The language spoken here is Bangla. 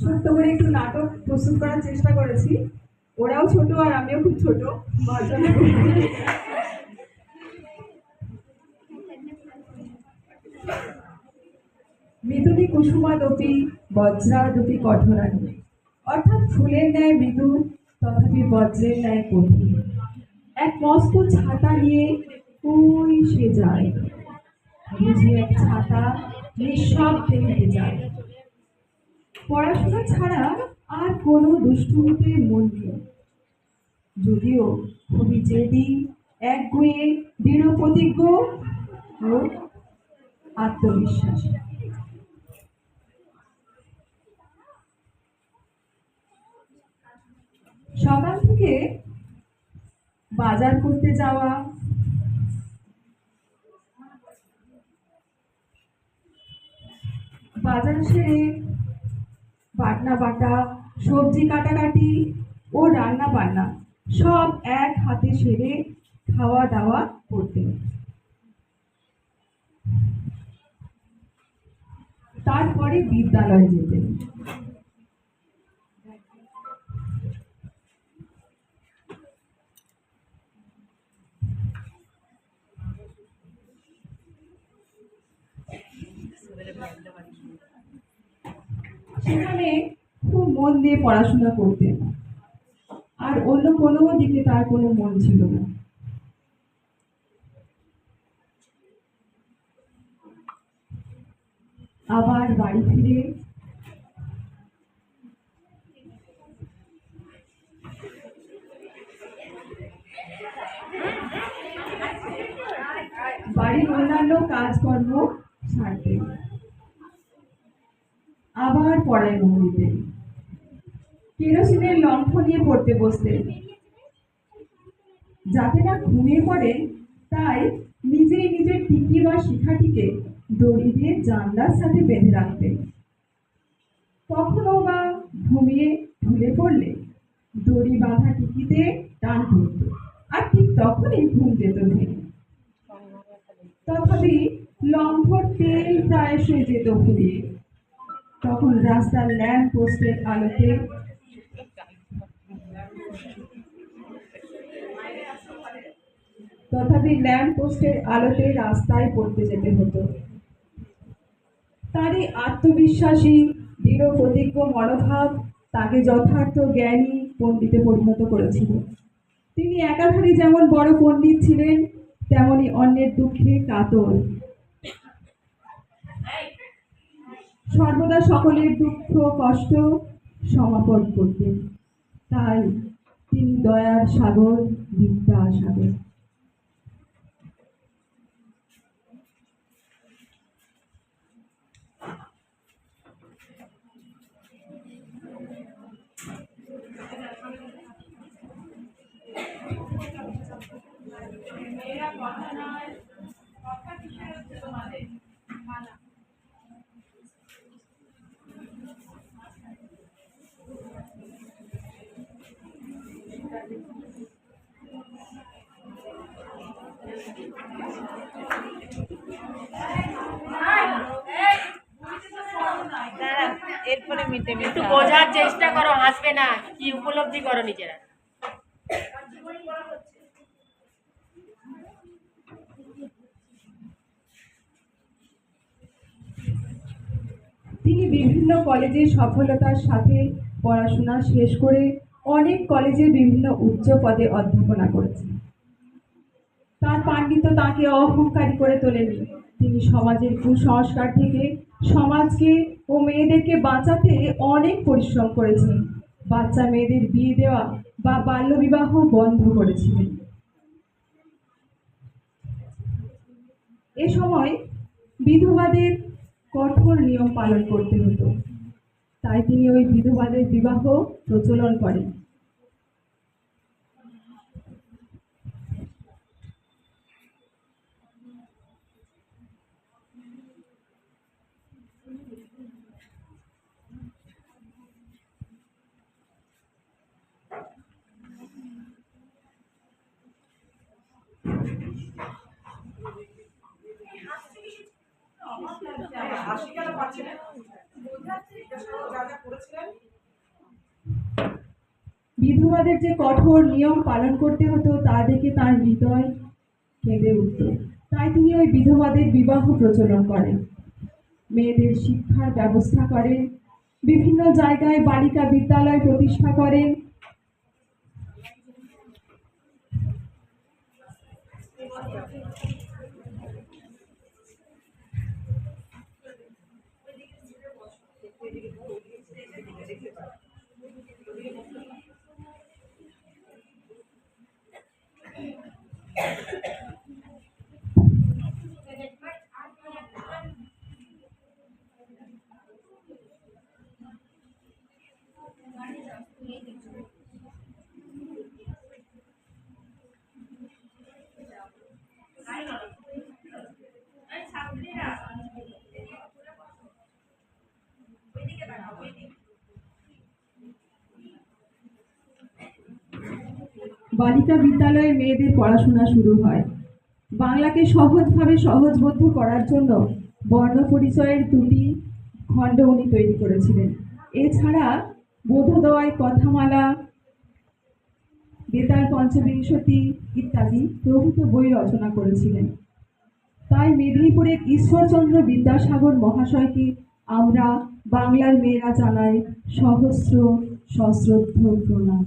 ছোট্ট করে একটু নাটক প্রস্তুত করার চেষ্টা করেছি। ওরাও ছোট আর আমিও খুব ছোট। মর্যাদা করি। মৃদুটি কুসুমাদপি বজ্রাদপি কঠোরানি অর্থাৎ ফুলের ন্যায় মৃদু, তথাপি বজ্রের ন্যায় কঠিন। এক মস্ত ছাতা নিয়ে ওই সে যায়। বুঝি এক ছাতা নিঃশব্দে যায়। পড়াশোনা ছাড়া আর কোনো দুষ্টুমিতে মন নেই। যদিও খুবই জেদি, একগুয়ে, দৃঢ় প্রতিজ্ঞ ও আত্মবিশ্বাসী। সকাল থেকে বাজার করতে যাওয়া, বাজার সেরে বাটনা বাটা, সবজি কাটাকাটি ও রান্না বান্না সব এক হাতে সেরে খাওয়া দাওয়া করতেন তারপরে বিদ্যালয়ে যেতেন সেখানে খুব মন দিয়ে পড়াশোনা করতেন। আর অন্য কোনো দিকে তার কোনো মন ছিল না। আবার বাড়ি ফিরে বাড়ির অন্যান্য কাজকর্ম সারতেন। আবার পড়ায় মন দিতেন কেরোসিনের লম্ফ নিয়ে পড়তে বসতেন যাতে না ঘুমিয়ে পড়েন তাই নিজেই নিজের টিকি বা শিখাটিকে দড়ি দিয়ে জানলার সাথে বেঁধে রাখতেন। কখনো বা ঘুমিয়ে ঢুলে পড়লে দড়ি বাঁধা টিকিতে টান পড়ত, আর ঠিক তখনই ঘুম যেত ভেঙে তথাপি লম্ফর তেল প্রায়শই যেত ফুরিয়ে তখন রাস্তার ল্যাম্প পোস্টের আলোতে তথাপি ল্যাম্প পোস্টের আলোতে রাস্তায় পড়তে যেতে হতো। তারই আত্মবিশ্বাসী, দৃঢ় প্রতিজ্ঞ মনোভাব তাকে যথার্থ জ্ঞানী পণ্ডিতে পরিণত করেছিল। তিনি একাধারে যেমন বড় পণ্ডিত ছিলেন, তেমনি অন্যের দুঃখে কাতর সর্বদা সকলের দুঃখ কষ্ট সমাপন করতেন। তাই তিনি দয়ার সাগর বিদ্যা সাগর দাঁড়া, এরপরে মিটে মিটে একটু বোঝার চেষ্টা করো হাসবে না। কি উপলব্ধি করো নিজেরা। তিনি বিভিন্ন কলেজে সফলতার সাথে পড়াশোনা শেষ করে অনেক কলেজে বিভিন্ন উচ্চ পদে অধ্যাপনা করেছেন। তার পাণ্ডিত্য তাকে অহংকারী করে তোলেনি। তিনি সমাজের কুসংস্কার থেকে সমাজকে ও মেয়েদেরকে বাঁচাতে অনেক পরিশ্রম করেছেন। বাচ্চা মেয়েদের বিয়ে দেওয়া বা বাল্যবিবাহ বন্ধ করেছিলেন। এ সময় বিধবাদের কঠোর নিয়ম পালন করতে হতো। তাই তিনি ওই বিধবাদের বিবাহ প্রচলন করেন। হাসি কেন পাচ্ছে না। বিধবাদের যে কঠোর নিয়ম পালন করতে হতো, তা দেখে তার হৃদয় কেঁদে উঠত তাই তিনি ওই বিধবাদের বিবাহ প্রচলন করেন। মেয়েদের শিক্ষার ব্যবস্থা করেন, বিভিন্ন জায়গায় বালিকা বিদ্যালয় প্রতিষ্ঠা করেন। বালিকা বিদ্যালয়ে মেয়েদের পড়াশোনা শুরু হয়। বাংলাকে সহজভাবে সহজবোধ্য করার জন্য বর্ণ পরিচয়ের দুটি খণ্ড উনি তৈরি করেছিলেন। এছাড়া বোধোদয়, কথামালা, বেতাল, পঞ্চবিংশতি ইত্যাদি প্রভূত বই রচনা করেছিলেন। তাই মেদিনীপুরের ঈশ্বরচন্দ্র বিদ্যাসাগর মহাশয়কে আমরা বাংলার মেয়েরা জানায় সহস্র সশ্রদ্ধ প্রণাম।